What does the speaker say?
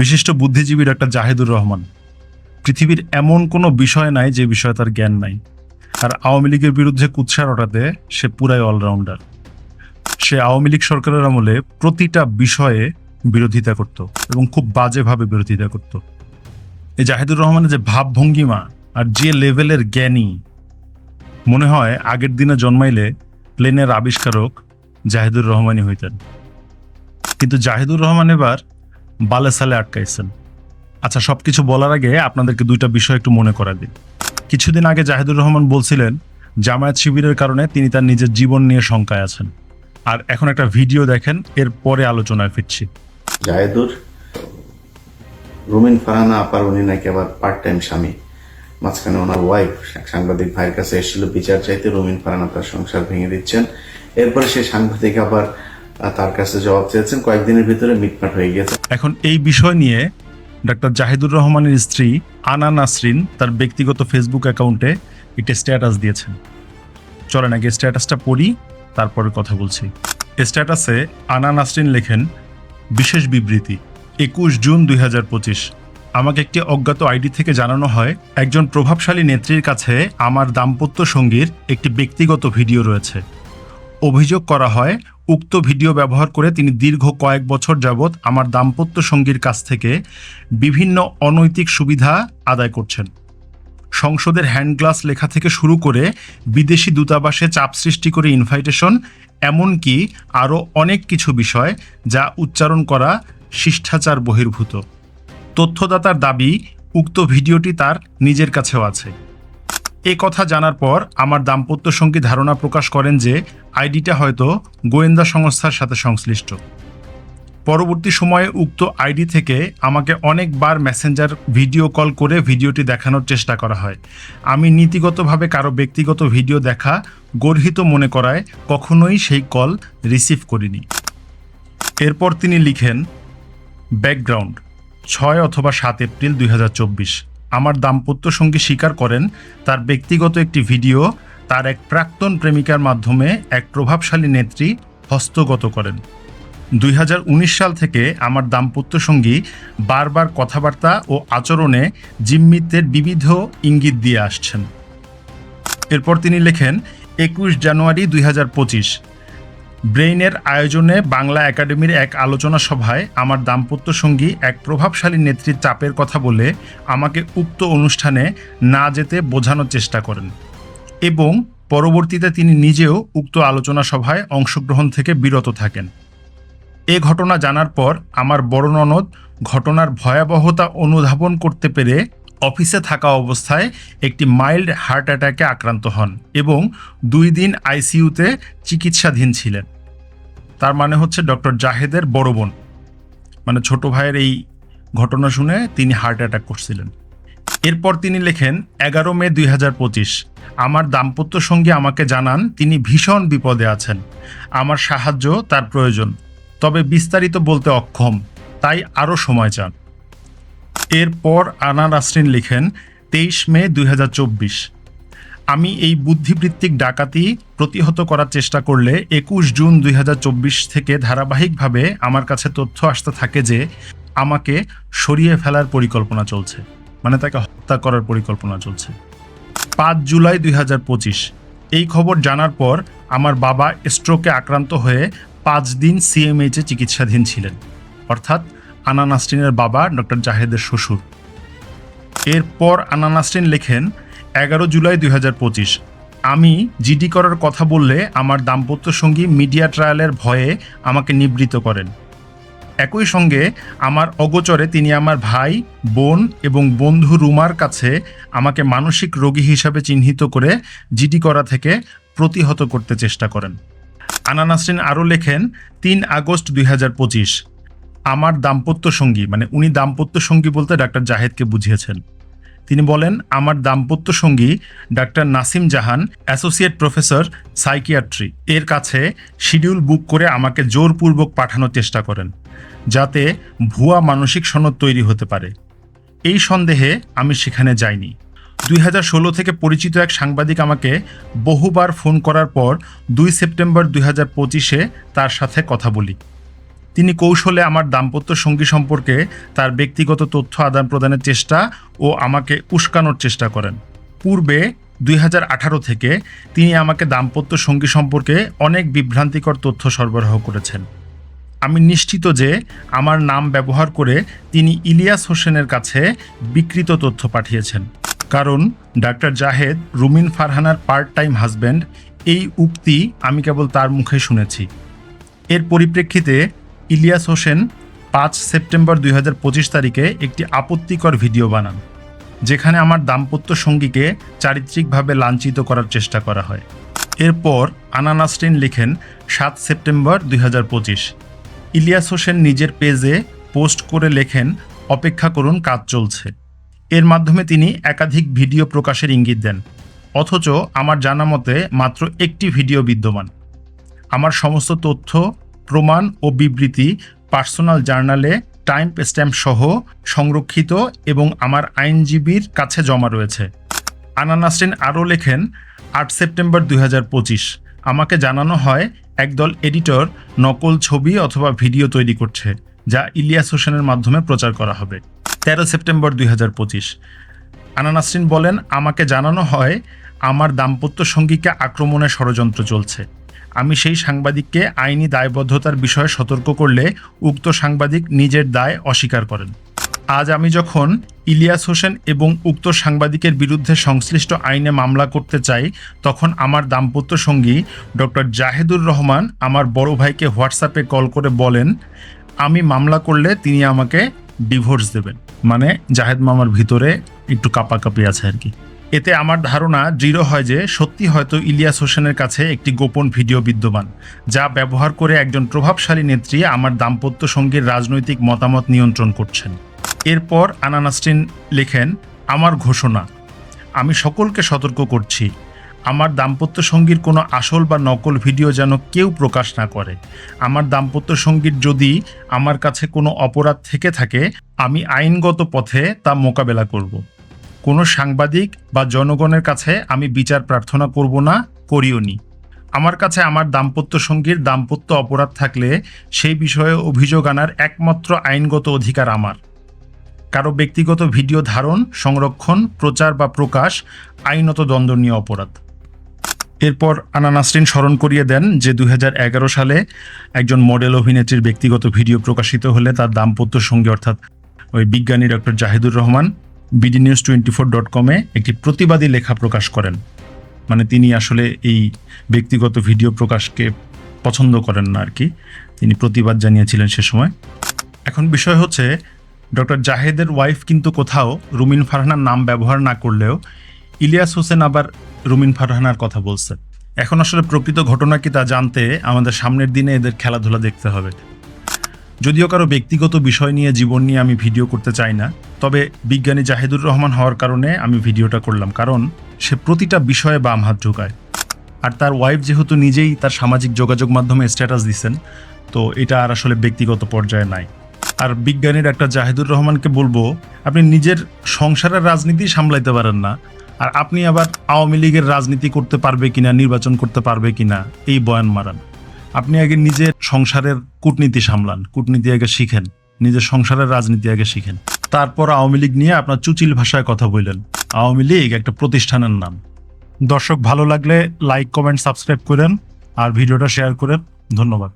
বিশিষ্ট বুদ্ধিজীবী ডক্টর জাহিদুর রহমান, পৃথিবীর এমন কোনো বিষয় নাই যে বিষয়ে তার জ্ঞান নাই। আর আওয়ামী লীগের বিরুদ্ধে কুৎসা রটাতে সে পুরাই অলরাউন্ডার। সে আওয়ামী লীগ সরকারের আমলে প্রতিটা বিষয়ে বিরোধিতা করত এবং খুব বাজেভাবে বিরোধিতা করত। এই জাহিদুর রহমানের যে ভাবভঙ্গিমা আর যে লেভেলের জ্ঞানী, মনে হয় আগের দিনে জন্মাইলে প্লেনের আবিষ্কারক জাহিদুর রহমানই হইতেন। কিন্তু জাহিদুর রহমান এবার বালে সালে আটকাইছেন। আচ্ছা সব কিছু বলার আগে আপনাদেরকে দুইটা বিষয় একটু মনে করা দিন কিছুদিন আগে জাহিদুর রহমান বলছিলেন, জামায়াত শিবিরের কারণে তিনি তার নিজের জীবন নিয়ে শঙ্কায় আছেন। আর এখন একটা ভিডিও দেখেন, এর পরে আলোচনায় ফিরছি। জাহেদুর, রুমিন ফারানা আপার, উনি নাকি আবার পার্ট টাইম স্বামী। মাঝখানে ওনার ওয়াইফ সাংবাদিক ভাইয়ের কাছে এসেছিল, বিচার চাইতে রুমিন ফারানা তার সংসার ভেঙে দিচ্ছেন। এরপরে সেই সাংবাদিক আবার তার কাছে জবাব চেয়েছেন, কয়েকদিনের ভিতরে মিটমাট হয়ে গিয়েছে এখন এই বিষয় নিয়ে ডাক্তার জাহিদুর রহমানের স্ত্রী আনা নাসরিন তার ব্যক্তিগত ফেসবুক অ্যাকাউন্টে একটি স্ট্যাটাস দিয়েছেন। চলেন আগে স্ট্যাটাসটা পড়ি, তারপরে কথা বলছি। স্ট্যাটাসে আনা নাসরিন লেখেন, বিশেষ বিবৃতি, একুশ জুন দুই হাজার পঁচিশ। আমাকে একটি অজ্ঞাত আইডি থেকে জানানো হয়, একজন প্রভাবশালী নেত্রীর কাছে আমার দাম্পত্য সঙ্গীর একটি ব্যক্তিগত ভিডিও রয়েছে। অভিযোগ করা হয়, উক্ত ভিডিও ব্যবহার করে তিনি দীর্ঘ কয়েক বছর যাবৎ আমার দাম্পত্য সঙ্গীর কাছ থেকে বিভিন্ন অনৈতিক সুবিধা আদায় করছেন। সংসদের হ্যান্ডগ্লাস লেখা থেকে শুরু করে বিদেশি দূতাবাসে চাপ সৃষ্টি করে ইনভাইটেশন, এমনকি আরও অনেক কিছু বিষয় যা উচ্চারণ করা শিষ্টাচার বহির্ভূত। তথ্যদাতার দাবি, উক্ত ভিডিওটি তার নিজের কাছেও আছে। এ কথা জানার পর আমার দাম্পত্য সঙ্গী ধারণা প্রকাশ করেন যে আইডিটা হয়তো গোয়েন্দা সংস্থার সাথে সংশ্লিষ্ট। পরবর্তী সময়ে উক্ত আইডি থেকে আমাকে অনেকবার মেসেঞ্জার ভিডিও কল করে ভিডিওটি দেখানোর চেষ্টা করা হয়। আমি নীতিগতভাবে কারও ব্যক্তিগত ভিডিও দেখা গর্হিত মনে করায় কখনোই সেই কল রিসিভ করিনি। এরপর তিনি লিখেন, ব্যাকগ্রাউন্ড, ছয় অথবা সাত এপ্রিল দুই হাজার চব্বিশ। আমার দাম্পত্য সঙ্গী স্বীকার করেন, তার ব্যক্তিগত একটি ভিডিও, তার এক প্রাক্তন প্রেমিকার মাধ্যমে এক প্রভাবশালী নেত্রী হস্তগত করেন। দুই হাজার উনিশ সাল থেকে আমার দাম্পত্য সঙ্গী বারবার কথাবার্তা ও আচরণে জিম্মিত্বের বিবিধ ইঙ্গিত দিয়ে আসছেন। এরপর তিনি লেখেন, একুশ জানুয়ারি দুই হাজার পঁচিশ ব্রেইনের আয়োজনে বাংলা একাডেমির এক আলোচনা সভায় আমার দাম্পত্য সঙ্গী এক প্রভাবশালী নেত্রীর চাপের কথা বলে আমাকে উক্ত অনুষ্ঠানে না যেতে বোঝানোর চেষ্টা করেন এবং পরবর্তীতে তিনি নিজেও উক্ত আলোচনা সভায় অংশগ্রহণ থেকে বিরত থাকেন। এ ঘটনা জানার পর আমার বড় ননদ ঘটনার ভয়াবহতা অনুধাবন করতে পেরে অফিসে থাকা অবস্থায় একটি মাইল্ড হার্ট অ্যাটাকে আক্রান্ত হন এবং দুই দিন আইসিইউতে চিকিৎসাধীন ছিলেন। তার মানে হচ্ছে ডক্টর জাহেদের বড় বোন। মানে ছোট ভাইয়ের এই ঘটনা শুনে তিনি হার্ট অ্যাটাক করছিলেন। এরপর তিনি লেখেন, এগারো মে দুই হাজার পঁচিশ, আমার দাম্পত্য সঙ্গী আমাকে জানান তিনি ভীষণ বিপদে আছেন। আমার সাহায্য তার প্রয়োজন। তবে বিস্তারিত বলতে অক্ষম, তাই আরও সময় চান। এরপর আনা নাসরিন লিখেন, তেইশ মে দুই হাজার চব্বিশ। আমি এই বুদ্ধিবৃত্তিক ডাকাতি প্রতিহত করার চেষ্টা করলে একুশ জুন দুই হাজার চব্বিশ থেকে ধারাবাহিকভাবে আমার কাছে তথ্য আসতে থাকে যে আমাকে সরিয়ে ফেলার পরিকল্পনা চলছে। মানে তাকে হত্যা করার পরিকল্পনা চলছে। পাঁচ জুলাই দুই হাজার পঁচিশ। এই খবর জানার পর আমার বাবা স্ট্রোকে আক্রান্ত হয়ে পাঁচ দিন সিএমএইচে চিকিৎসাধীন ছিলেন। অর্থাৎ আনা নাসরিনের বাবা ডক্টর জাহেদের শ্বশুর। এরপর আনা নাসরিন লেখেন, এগারো জুলাই দুই হাজার পঁচিশ, আমি জিডি করার কথা বললে আমার দাম্পত্য সঙ্গী মিডিয়া ট্রায়ালের ভয়ে আমাকে নিবৃত করেন। একই সঙ্গে আমার অগোচরে তিনি আমার ভাই, বোন এবং বন্ধু রুমার কাছে আমাকে মানসিক রোগী হিসাবে চিহ্নিত করে জিডি করা থেকে প্রতিহত করতে চেষ্টা করেন। আনা নাসরিন আরও লেখেন, তিন আগস্ট দুই হাজার পঁচিশ আমার দাম্পত্য সঙ্গী মানে উনি দাম্পত্য সঙ্গী বলতে ডাক্তার জাহেদকে বুঝিয়েছেন। তিনি বলেন, আমার দাম্পত্য সঙ্গী doctor Nasim Jahan, associate professor, psychiatry. এর কাছে শিডিউল বুক করে আমাকে জোরপূর্বক পাঠানোর চেষ্টা করেন, যাতে ভুয়া মানসিক সনদ তৈরি হতে পারে। এই সন্দেহে আমি সেখানে যাইনি। দুই হাজার ষোলো থেকে পরিচিত এক সাংবাদিক আমাকে বহুবার ফোন করার পর দুই সেপ্টেম্বর দুই হাজার তার সাথে কথা বলি। তিনি কৌশলে আমার দাম্পত্য সঙ্গী সম্পর্কে তার ব্যক্তিগত তথ্য আদান প্রদানের চেষ্টা ও আমাকে উস্কানোর চেষ্টা করেন। পূর্বে দুই হাজার আঠারো থেকে তিনি আমাকে দাম্পত্য সঙ্গী সম্পর্কে অনেক বিভ্রান্তিকর তথ্য সরবরাহ করেছেন। আমি নিশ্চিত যে আমার নাম ব্যবহার করে তিনি ইলিয়াস হোসেনের কাছে বিকৃত তথ্য পাঠিয়েছেন। কারণ ডাক্তার জাহেদ রুমিন ফারহানার পার্ট টাইম হাজব্যান্ড এই উক্তি আমি কেবল তার মুখে শুনেছি। এর পরিপ্রেক্ষিতে ইলিয়াস হোসেন পাঁচ সেপ্টেম্বর দুই হাজার পঁচিশ তারিখে একটি আপত্তিকর ভিডিও বানান, যেখানে আমার দাম্পত্য সঙ্গীকে চারিত্রিকভাবে লাঞ্ছিত করার চেষ্টা করা হয়। এরপর আনানাস্টিন লিখেন, সাত সেপ্টেম্বর দুই হাজার পঁচিশ। ইলিয়াস হোসেন নিজের পেজে পোস্ট করে লেখেন, অপেক্ষা করুন, কাজ চলছে। এর মাধ্যমে তিনি একাধিক ভিডিও প্রকাশের ইঙ্গিত দেন, অথচ আমার জানা মতে মাত্র একটি ভিডিও বিদ্যমান। আমার সমস্ত তথ্য প্রমাণ ও বিবৃতি পার্সোনাল জার্নালে টাইম স্ট্যাম্প সহ সংরক্ষিত এবং আমার আইনজীবীর কাছে জমা রয়েছে। আনা নাসরিন আরও লেখেন, আট সেপ্টেম্বর দুই হাজার পঁচিশ। আমাকে জানানো হয়, একদল এডিটর নকল ছবি অথবা ভিডিও তৈরি করছে, যা ইলিয়াস হোসেনের মাধ্যমে প্রচার করা হবে। তেরো সেপ্টেম্বর দুই আনা নাসরিন বলেন, আমাকে জানানো হয়, আমার দাম্পত্য সঙ্গীকে আক্রমণের ষড়যন্ত্র চলছে। আমি সেই সাংবাদিককে আইনি দায়বদ্ধতার বিষয়ে সতর্ক করলে উক্ত সাংবাদিক নিজের দায় অস্বীকার করেন। আজ আমি যখন ইলিয়াস হোসেন এবং উক্ত সাংবাদিকের বিরুদ্ধে সংশ্লিষ্ট আইনে মামলা করতে চাই, তখন আমার দাম্পত্য সঙ্গী ডক্টর জাহেদুর রহমান আমার বড় ভাইকে হোয়াটসঅ্যাপে কল করে বলেন, আমি মামলা করলে তিনি আমাকে ডিভোর্স দেবেন। মানে জাহেদ মামার ভিতরে একটু কাপাকাপি আছে আর কি। এতে আমার ধারণা দৃঢ় হয় যে সত্যি হয়তো ইলিয়াস হোসেনের কাছে একটি গোপন ভিডিও বিদ্যমান, যা ব্যবহার করে একজন প্রভাবশালী নেত্রী আমার দাম্পত্য সঙ্গীর রাজনৈতিক মতামত নিয়ন্ত্রণ করছেন। এরপর আনানাস্টিন লেখেন, আমার ঘোষণা, আমি সকলকে সতর্ক করছি। আমার দাম্পত্য সঙ্গীর কোনো আসল বা নকল ভিডিও যেন কেউ প্রকাশ না করে। আমার দাম্পত্য সঙ্গীর যদি আমার কাছে কোনো অপরাধ থেকে থাকে, আমি আইনগত পথে তা মোকাবেলা করব। কোনো সাংবাদিক বা জনগণের কাছে আমি বিচার প্রার্থনা করব না করিওনি আমার কাছে আমার দাম্পত্য সঙ্গীর দাম্পত্য অপরাধ থাকলে সেই বিষয়ে অভিযোগ আনার একমাত্র আইনগত অধিকার আমার। কারও ব্যক্তিগত ভিডিও ধারণ, সংরক্ষণ, প্রচার বা প্রকাশ আইনত দণ্ডনীয় অপরাধ। এরপর আনা নাসরিন স্মরণ করিয়ে দেন যে দু হাজার এগারো সালে একজন মডেল অভিনেত্রীর ব্যক্তিগত ভিডিও প্রকাশিত হলে তার দাম্পত্য সঙ্গী অর্থাৎ ওই বিজ্ঞানী doctor Zahidur Rahman BD news twenty four dot কমে একটি প্রতিবাদী লেখা প্রকাশ করেন। মানে তিনি আসলে এই ব্যক্তিগত ভিডিও প্রকাশকে পছন্দ করেন না আর কি। তিনি প্রতিবাদ জানিয়েছিলেন সে সময়। এখন বিষয় হচ্ছে, ডক্টর জাহেদের ওয়াইফ কিন্তু কোথাও রুমিন ফারহানার নাম ব্যবহার না করলেও ইলিয়াস হোসেন আবার রুমিন ফারহানার কথা বলছে এখন আসলে প্রকৃত ঘটনা কি তা জানতে আমাদের সামনের দিনে এদের খেলাধুলা দেখতে হবে। যদিও কারও ব্যক্তিগত বিষয় নিয়ে, জীবন নিয়ে আমি ভিডিও করতে চাই না, তবে বিজ্ঞানী জাহিদুর রহমান হওয়ার কারণে আমি ভিডিওটা করলাম, কারণ সে প্রতিটা বিষয়ে বাম হাত ঢোকায়। আর তার ওয়াইফ যেহেতু নিজেই তার সামাজিক যোগাযোগ মাধ্যমে স্ট্যাটাস দিচ্ছেন তো এটা আর আসলে ব্যক্তিগত পর্যায়ে নাই। আর বিজ্ঞানীর একটা জাহিদুর রহমানকে বলব, আপনি নিজের সংসারের রাজনীতি সামলাইতে পারেন না, আর আপনি আবার আওয়ামী লীগের রাজনীতি করতে পারবে কিনা, নির্বাচন করতে পারবে কিনা, এই বয়ান মারান। আপনি আগে নিজের সংসারের কূটনীতি সামলান, কূটনীতি আগে শিখেন, নিজের সংসারের রাজনীতি আগে শিখেন। তারপর আওয়ামী লীগ নিয়ে আপনার চুচিল ভাষায় কথা বললেন। আওয়ামী লীগ একটা প্রতিষ্ঠানের নাম। দর্শক, ভালো লাগলে লাইক কমেন্ট সাবস্ক্রাইব করেন আর ভিডিওটা শেয়ার করেন। ধন্যবাদ।